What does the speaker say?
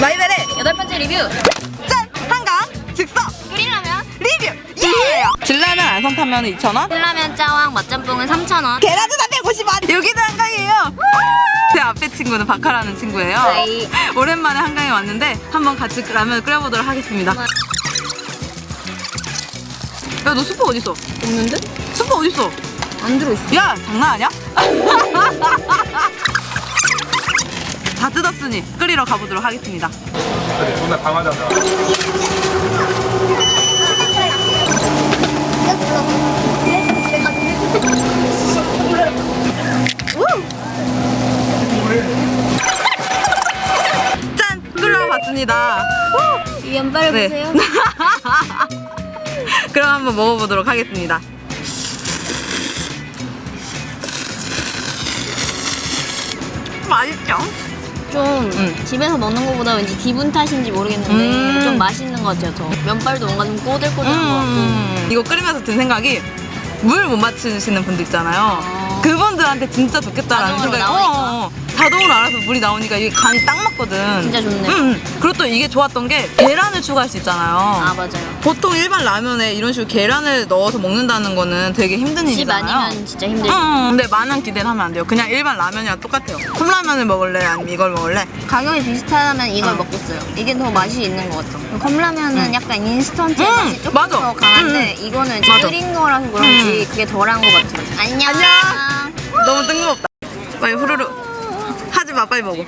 마이벨의 여덟 번째 리뷰. 짠! 한강 즉석 끓이라면 리뷰! 예! 진라면 안성타면 2,000원 컵라면 짜왕 맛짬뽕은 3,000원. 계란은 350원 여기도 한강이에요 제 앞에 친구는 박하라는 친구예요 하이. 오랜만에 한강에 왔는데 한번 같이 라면을 끓여보도록 하겠습니다 야 너 수프 어딨어? 없는데? 수프 어딨어? 안 들어있어. 야 장난 아니야? 다 뜯었으니 끓이러 가보도록 하겠습니다 그래, 존나 강하잖아. 짠! 끓여봤습니다 이 연발을 네. 보세요. 그럼 한번 먹어보도록 하겠습니다 맛있죠? 좀 음. 집에서 먹는 것보다 왠지 기분 탓인지 모르겠는데 음. 좀 맛있는 것 같아요. 저 면발도 뭔가 좀 꼬들꼬들한 것 같고. 음, 이거 끓이면서 든 생각이 물 못 맞추시는 분들 있잖아요. 아. 그분들한테 진짜 좋겠다라는 생각이 나오니까. 자동으로 알아서 물이 나오니까 이게 간이 딱 맞거든. 진짜 좋네. 음, 음. 그리고 또 이게 좋았던 게 계란을 추가할 수 있잖아요. 아 맞아요. 보통 일반 라면에 이런 식으로 계란을 넣어서 먹는다는 거는 되게 힘든 집 일이잖아요. 아니면 진짜 힘들죠. 응, 응. 근데 많은 기대는 하면 안 돼요. 그냥 일반 라면이랑 똑같아요. 컵라면을 먹을래? 아니면 이걸 먹을래? 가격이 비슷하면 이걸 어. 먹겠어요. 이게 더 맛이 있는 것 같아. 컵라면은 음. 약간 인스턴트 음, 맛이 조금 맞아. 더 강한데 이거는 이제 맞아. 끓인 거라서 그런지 그게 덜한 것 같아요. 안녕. 안녕. 너무 뜬금없다. 빨리 후루루. 마, 빨리 먹어.